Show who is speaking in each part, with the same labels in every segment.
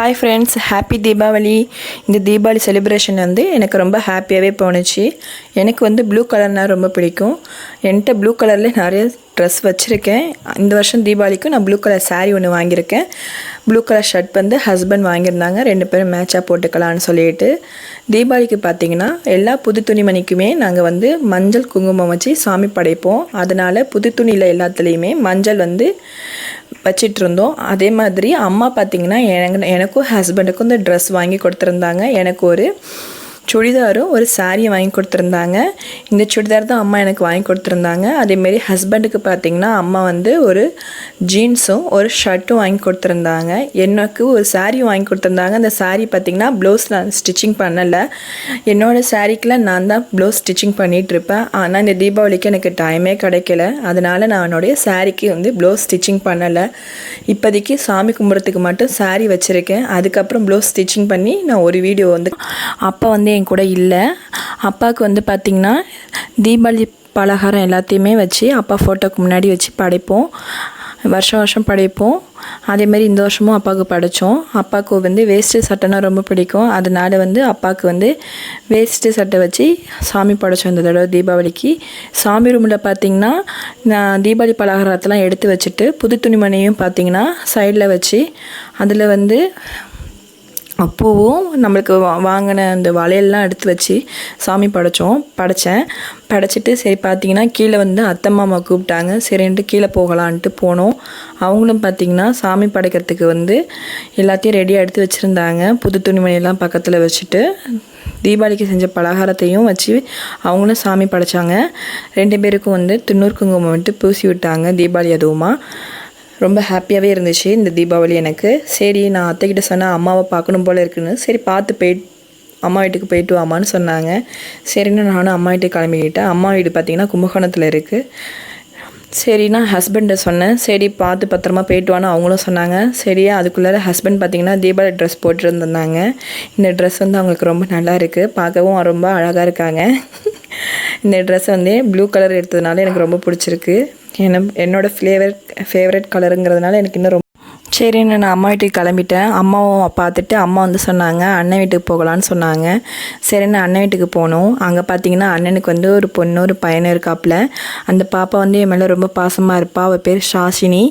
Speaker 1: Hi friends happy Deepavali இந்த Deepavali celebration வந்து எனக்கு ரொம்ப ஹாப்பியாகவே போணுச்சு. எனக்கு வந்து ப்ளூ கலர்னால் ரொம்ப பிடிக்கும். என்கிட்ட ப்ளூ கலரில் நிறைய ட்ரெஸ் வச்சுருக்கேன். இந்த வருஷம் தீபாவளிக்கும் நான் ப்ளூ கலர் சாரீ ஒன்று வாங்கியிருக்கேன். ப்ளூ கலர் ஷர்ட் வந்து ஹஸ்பண்ட் வாங்கியிருந்தாங்க. ரெண்டு பேரும் மேட்சாக போட்டுக்கலான்னு சொல்லிட்டு. தீபாவளிக்கு பார்த்தீங்கன்னா எல்லா புது துணிமணிக்குமே நாங்கள் வந்து மஞ்சள் குங்குமம் வச்சு சாமி படைப்போம். அதனால் புது துணியில் எல்லாத்துலேயுமே மஞ்சள் வந்து வச்சிட்டு இருந்தோம் அதே மாதிரி அம்மா பார்த்தீங்கன்னா எனக்கு எனக்கும் ஹஸ்பண்டுக்கும் இந்த ட்ரெஸ் வாங்கி கொடுத்துருந்தாங்க. எனக்கு ஒரு சுடிதாரும் ஒரு சாரியை வாங்கி கொடுத்துருந்தாங்க. இந்த சுடிதார் தான் அம்மா எனக்கு வாங்கி கொடுத்துருந்தாங்க. அதேமாரி ஹஸ்பண்டுக்கு பார்த்தீங்கன்னா அம்மா வந்து ஒரு ஜீன்ஸும் ஒரு ஷர்ட்டும் வாங்கி கொடுத்துருந்தாங்க. எனக்கு ஒரு சாரியும் வாங்கி கொடுத்துருந்தாங்க. அந்த சாரீ பார்த்தீங்கன்னா ப்ளவுஸ் நான் ஸ்டிச்சிங் பண்ணலை. என்னோடய சாரீக்கெலாம் நான் தான் ப்ளவுஸ் ஸ்டிச்சிங் பண்ணிகிட்டு இருப்பேன். ஆனால் இந்த தீபாவளிக்கு எனக்கு டைமே கிடைக்கல. அதனால் நான் என்னுடைய சாரீக்கு வந்து ப்ளவுஸ் ஸ்டிச்சிங் பண்ணலை. இப்போதைக்கு சாமி கும்பிட்றதுக்கு மட்டும் சாரீ வச்சுருக்கேன். அதுக்கப்புறம் ப்ளவுஸ் ஸ்டிச்சிங் பண்ணி நான் ஒரு வீடியோ வந்து அப்பா வந்து என் கூட இல்லை. அப்பாவுக்கு வந்து பார்த்திங்கன்னா தீபாவளி பலகாரம் எல்லாத்தையுமே வச்சு அப்பா ஃபோட்டோக்கு முன்னாடி வச்சு படைப்போம். வருஷம் வருஷம் படைப்போம். அதேமாரி இந்த வருஷமும் அப்பாவுக்கு படைத்தோம் அப்பாவுக்கு வந்து வேஸ்ட்டு சட்டைனா ரொம்ப பிடிக்கும். அதனால வந்து அப்பாவுக்கு வந்து வேஸ்ட்டு சட்டை வச்சு சாமி படைச்சோம் இந்த தடவை தீபாவளிக்கு. சாமி ரூமில் பார்த்திங்கன்னா நான் தீபாவளி பலகாரத்தெல்லாம் எடுத்து வச்சுட்டு புது துணிமணியும் பார்த்தீங்கன்னா சைடில் வச்சு அதில் வந்து அப்போவும் நம்மளுக்கு வா வாங்கின அந்த வளையல்லாம் எடுத்து வச்சு சாமி படைச்சோம் படைச்சேன். படைச்சிட்டு சரி பார்த்தீங்கன்னா கீழே வந்து அத்தை மாமா கூப்பிட்டாங்க. சரின்ட்டு கீழே போகலான்ட்டு போனோம். அவங்களும் பார்த்தீங்கன்னா சாமி படைக்கிறதுக்கு வந்து எல்லாத்தையும் ரெடியாக எடுத்து வச்சுருந்தாங்க. புது துணிமணியெல்லாம் பக்கத்தில் வச்சுட்டு தீபாவளிக்கு செஞ்ச பலகாரத்தையும் வச்சு அவங்களும் சாமி படைச்சாங்க. ரெண்டு பேருக்கும் வந்து துண்ணூர் குங்குமம் வந்துட்டு பூசி விட்டாங்க தீபாவளி அதுவுமா. ரொம்ப ஹாப்பியாகவே இருந்துச்சு இந்த தீபாவளி எனக்கு. சரி நான் அத்தைக்கிட்ட சொன்னேன் அம்மாவை பார்க்கணும் போல் இருக்குன்னு. சரி பார்த்து போயிட் அம்மா வீட்டுக்கு போயிட்டு வாமான்னு சொன்னாங்க. சரின்னு நானும் அம்மா வீட்டுக்கு கிளம்பிக்கிட்டேன். அம்மா வீடு பார்த்திங்கன்னா கும்பகோணத்தில் இருக்குது சரி நான் ஹஸ்பண்டை சொன்னேன். சரி பார்த்து பத்திரமா போயிட்டு வான்னு அவங்களும் சொன்னாங்க. சரியா அதுக்குள்ளார ஹஸ்பண்ட் பார்த்தீங்கன்னா தீபாவளி ட்ரெஸ் போட்டுருந்தாங்க. இந்த ட்ரெஸ் வந்து அவங்களுக்கு ரொம்ப நல்லா இருக்குது பார்க்கவும் ரொம்ப அழகாக இருக்காங்க. இந்த ட்ரெஸ் வந்து ப்ளூ கலர் எடுத்ததுனால எனக்கு ரொம்ப பிடிச்சிருக்கு. என்ன என்னோடய ஃப்ளேவர் ஃபேவரட் கலருங்கிறதுனால எனக்கு இன்னும் ரொம்ப சரின்னு நான் அம்மா வீட்டுக்கு கிளம்பிட்டேன். அம்மாவும் பார்த்துட்டு அம்மா வந்து சொன்னாங்க அண்ணன் வீட்டுக்கு போகலான்னு சொன்னாங்க. சரின்னு அண்ணன் வீட்டுக்கு போனோம். அங்கே பார்த்தீங்கன்னா அண்ணனுக்கு வந்து ஒரு பொண்ணு ஒரு பையனும் இருக்காப்புல அந்த பாப்பா வந்து என் மேலே ரொம்ப பாசமாக இருப்பா. அவள் பேர் ஷாஷினி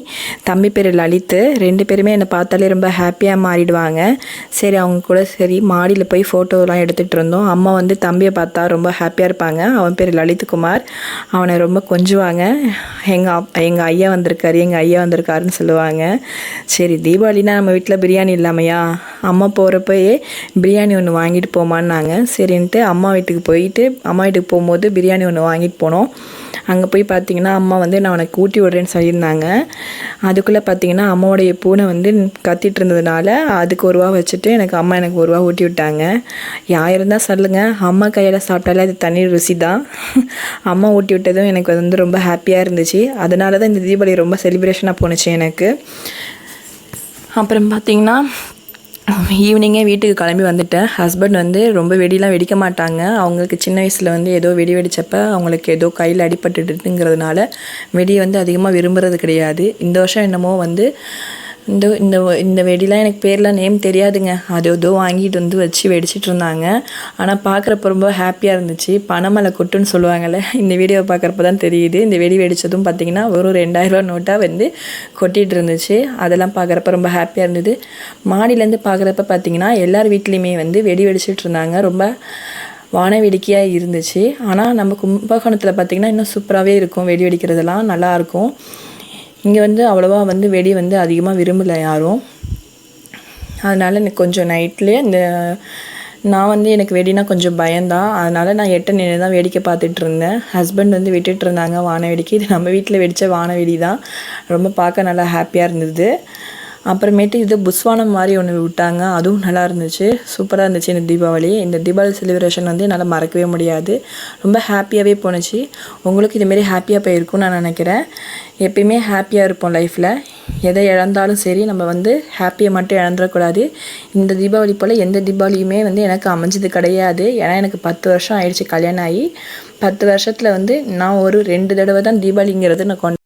Speaker 1: தம்பி பேர் லலித்து. ரெண்டு பேருமே என்னை பார்த்தாலே ரொம்ப ஹாப்பியாக மாறிடுவாங்க. சரி அவங்க கூட சரி மாடியில் போய் ஃபோட்டோலாம் எடுத்துகிட்டு இருந்தோம். அம்மா வந்து தம்பியை பார்த்தா ரொம்ப ஹாப்பியாக இருப்பாங்க. அவன் பேர் லலித் குமார் அவனை ரொம்ப கொஞ்சுவாங்க. எங்கள் எங்கள் ஐயா வந்திருக்காரு எங்கள் ஐயா வந்திருக்காருன்னு சொல்லுவாங்க. சரி தீபாவளினா நம்ம வீட்டில் பிரியாணி இல்லாமையா? அம்மா போகிறப்பயே பிரியாணி ஒன்று வாங்கிட்டு போமான்னாங்க சரின்ட்டு அம்மா வீட்டுக்கு போயிட்டு அம்மா வீட்டுக்கு போகும்போது பிரியாணி ஒன்று வாங்கிட்டு போனோம். அங்கே போய் பார்த்தீங்கன்னா அம்மா வந்து நான் உனக்கு ஊட்டி விட்றேன்னு சொல்லியிருந்தாங்க. அதுக்குள்ளே பார்த்தீங்கன்னா அம்மாவுடைய பூனை வந்து கத்திட்டு இருந்ததுனால அதுக்கு ஒரு ரூபா வச்சுட்டு எனக்கு அம்மா எனக்கு ஒரு ரூபா ஊட்டி விட்டாங்க. யார் இருந்தால் சொல்லுங்கள் அம்மா கையில் சாப்பிட்டாலே அது தண்ணி ருசி தான் அம்மா ஊட்டி விட்டதும் எனக்கு வந்து ரொம்ப ஹாப்பியாக இருந்துச்சு. அதனால தான் இந்த தீபாவளி ரொம்ப செலிப்ரேஷனாக போணுச்சு எனக்கு. அப்புறம் பார்த்தீங்கன்னா ஈவினிங்கே வீட்டுக்கு கிளம்பி வந்துட்டேன். ஹஸ்பண்ட் வந்து ரொம்ப வெடிலாம் வெடிக்க மாட்டாங்க. அவங்களுக்கு சின்ன வயசில் வந்து ஏதோ வெடி வெடித்தப்ப அவங்களுக்கு ஏதோ கையில் அடிபட்டுட்டுங்கிறதுனால வெடியை வந்து அதிகமாக விரும்புறது கிடையாது. இந்த வருஷம் என்னமோ வந்து இந்த இந்த இந்த வெடிலாம் எனக்கு பேர்லாம் நேம் தெரியாதுங்க. அது ஏதோ வாங்கிட்டு வந்து வச்சு வெடிச்சிட்டு இருந்தாங்க. ஆனால் பார்க்குறப்ப ரொம்ப ஹாப்பியாக இருந்துச்சு. பணமலை கொட்டுன்னு சொல்லுவாங்கள்ல இந்த வீடியோ பார்க்குறப்ப தான் தெரியுது. இந்த வெடி வெடித்ததும் பார்த்தீங்கன்னா ஒரு ரெண்டாயிரரூவா நோட்டாக வந்து கொட்டிகிட்டு இருந்துச்சு. அதெல்லாம் பார்க்குறப்ப ரொம்ப ஹாப்பியாக இருந்தது. மாடியிலேருந்து பார்க்குறப்ப பார்த்தீங்கன்னா எல்லார் வீட்லேயுமே வந்து வெடி வெடிச்சிட்டு இருந்தாங்க. ரொம்ப வான வேடிக்கையாக இருந்துச்சு. ஆனால் நம்ம கும்பகோணத்தில் பார்த்திங்கன்னா இன்னும் சூப்பராகவே இருக்கும் வெடி வெடிக்கிறதெல்லாம். நல்லாயிருக்கும் இங்கே வந்து அவ்வளோவா வந்து வெடி வந்து அதிகமாக விரும்பலை யாரும். அதனால் எனக்கு கொஞ்சம் நைட்லேயே இந்த நான் வந்து எனக்கு வெடினா கொஞ்சம் பயந்தான் அதனால் நான் எட்ட நின்று தான் வேடிக்கை பார்த்துட்டு இருந்தேன் ஹஸ்பண்ட் வந்து விட்டுட்டு இருந்தாங்க வான வேடிக்கை. இது நம்ம வீட்டில் வெடித்த வான வெடி தான் ரொம்ப பார்க்க நல்லா ஹாப்பியாக இருந்தது. அப்புறமேட்டு இது புஸ்வானம் மாதிரி ஒன்று விட்டாங்க. அதுவும் நல்லா இருந்துச்சு. சூப்பராக இருந்துச்சு இந்த தீபாவளி. இந்த தீபாவளி செலிப்ரேஷன் வந்து என்னால் மறக்கவே முடியாது. ரொம்ப ஹாப்பியாகவே போணுச்சு. உங்களுக்கு இதுமாரி ஹாப்பியாக போயிருக்கும்னு நான் நினைக்கிறேன். எப்பயுமே ஹாப்பியாக இருப்போம் லைஃப்பில் எதை இழந்தாலும் சரி நம்ம வந்து ஹாப்பியை மட்டும் இழந்துடக்கூடாது. இந்த தீபாவளி போல் எந்த தீபாவளியுமே வந்து எனக்கு அமைஞ்சது கிடையாது. ஏன்னா எனக்கு பத்து வருஷம் ஆயிடுச்சு கல்யாணம் ஆகி. பத்து வருஷத்தில் வந்து நான் ஒரு ரெண்டு தடவை தான் தீபாவளிங்கிறது நான் கொண்டு